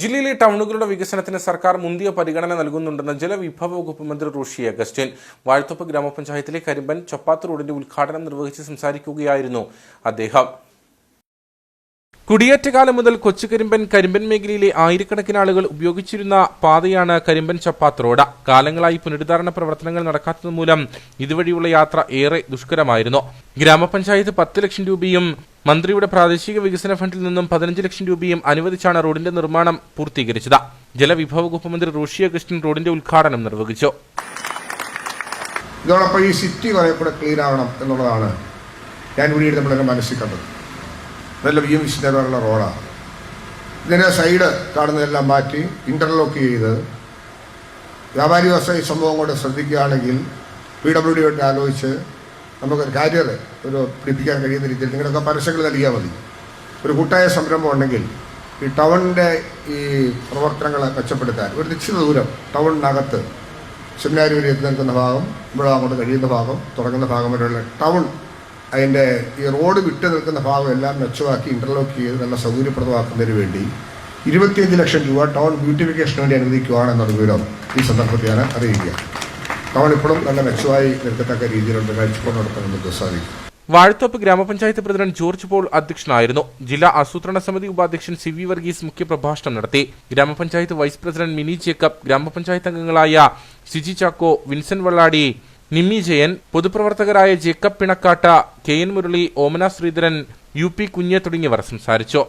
ജില്ലയിലെ ടൗണുകളുടെ വികസനത്തിന് സർക്കാർ മുന്തിയ പരിഗണന നൽകുന്നുണ്ടെന്ന് ജലവിഭവ വകുപ്പ് മന്ത്രി റോഷി അഗസ്റ്റിൻ. വാഴത്തോപ്പ് ഗ്രാമപഞ്ചായത്തിലെ കരിമ്പൻ ചൊപ്പാത്ത് റോഡിന്റെ ഉദ്ഘാടനം നിർവഹിച്ച് സംസാരിക്കുകയായിരുന്നു അദ്ദേഹം. കുടിയേറ്റകാലം മുതൽ കൊച്ചുകരിമ്പൻ കരിമ്പൻ മേഖലയിലെ ആയിരക്കണക്കിന് ആളുകൾ ഉപയോഗിച്ചിരുന്ന പാതയാണ് കരിമ്പൻ ചപ്പാത്ത് റോഡ്. കാലങ്ങളായി പുനരുദ്ധാരണ പ്രവർത്തനങ്ങൾ നടക്കാത്തത് മൂലം ഇതുവഴിയുള്ള യാത്ര ഏറെ ദുഷ്കരമായിരുന്നു. ഗ്രാമപഞ്ചായത്ത് പത്ത് ലക്ഷം രൂപയും മന്ത്രിയുടെ പ്രാദേശിക വികസന ഫണ്ടിൽ നിന്നും പതിനഞ്ച് ലക്ഷം രൂപയും അനുവദിച്ചാണ് റോഡിന്റെ നിർമ്മാണം പൂർത്തീകരിച്ചത്. ജലവിഭവ വകുപ്പ് മന്ത്രി റോഷി അഗസ്റ്റിൻ റോഡിന്റെ ഉദ്ഘാടനം നിർവഹിച്ചു. ഇതോടൊപ്പം ഈ സിറ്റി കുറെ കൂടെ ക്ലീൻ ആവണം എന്നുള്ളതാണ് ഞാൻ ഇവിടെ മനസ്സിൽ കണ്ടത്. നല്ല വി എം വിശുദ്ധമായുള്ള റോഡാണ് ഇങ്ങനെ സൈഡ് കാണുന്നതെല്ലാം മാറ്റി ഇന്റർലോക്ക് ചെയ്ത് വ്യാപാരി വ്യവസായ സംഭവം കൊണ്ട് ശ്രദ്ധിക്കുകയാണെങ്കിൽ പി ഡബ്ല്യു ഡി ആയിട്ട് ആലോചിച്ച് നമുക്ക് കാരിയർ ഒരു പിടിപ്പിക്കാൻ കഴിയുന്ന രീതിയിൽ നിങ്ങളൊക്കെ പരസ്യങ്ങൾ നൽകിയാൽ മതി. ഒരു കൂട്ടായ സംരംഭം ഉണ്ടെങ്കിൽ ഈ ടൗണിന്റെ ഈ പ്രവർത്തനങ്ങളെ മെച്ചപ്പെടുത്താൻ ഒരു നിശ്ചിത ദൂരം ടൗണിനകത്ത് സെമിനാരി വരെ എത്തി നിൽക്കുന്ന ഭാഗം ഇവിടെ അങ്ങോട്ട് കഴിയുന്ന ഭാഗം തുടങ്ങുന്ന ഭാഗം വരെയുള്ള ടൗൺ അതിന്റെ ഈ റോഡ് വിട്ടു നിൽക്കുന്ന ഭാഗം എല്ലാം മെച്ചമാക്കി ഇന്റർലോക്ക് ചെയ്ത് നല്ല സൗകര്യപ്രദമാക്കുന്നതിന് വേണ്ടി ഇരുപത്തിയഞ്ച് ലക്ഷം രൂപ ടൗൺ ബ്യൂട്ടിഫിക്കേഷന് വേണ്ടി അനുവദിക്കുകയാണെന്നുള്ള വിവരം. ഈ സന്ദർഭത്തിൽ അറിയിക്കുക. ടൗൺ ഇപ്പോഴും നല്ല മെച്ചമായി നിൽക്കത്തക്ക രീതിയിലുള്ള കാഴ്ചപ്പാട് നടത്താൻ നമുക്ക് സാധിക്കും. വാഴത്തോപ്പ് ഗ്രാമപഞ്ചായത്ത് പ്രസിഡന്റ് ജോർജ് പോൾ അധ്യക്ഷനായിരുന്നു. ജില്ലാ ആസൂത്രണ സമിതി ഉപാധ്യക്ഷൻ സി വി വർഗീസ് മുഖ്യപ്രഭാഷണം നടത്തി. ഗ്രാമപഞ്ചായത്ത് വൈസ് പ്രസിഡന്റ് മിനി ജേക്കബ് ഗ്രാമപഞ്ചായത്ത് അംഗങ്ങളായ സിജി ചാക്കോ വിൻസെന്റ് വള്ളാടി നിമ്മി ജയൻ പൊതുപ്രവർത്തകരായ Jacob പിണക്കാട്ട K N Murali Omana Sreedharan U P Kunju തുടങ്ങിയവർ സംസാരിച്ചു.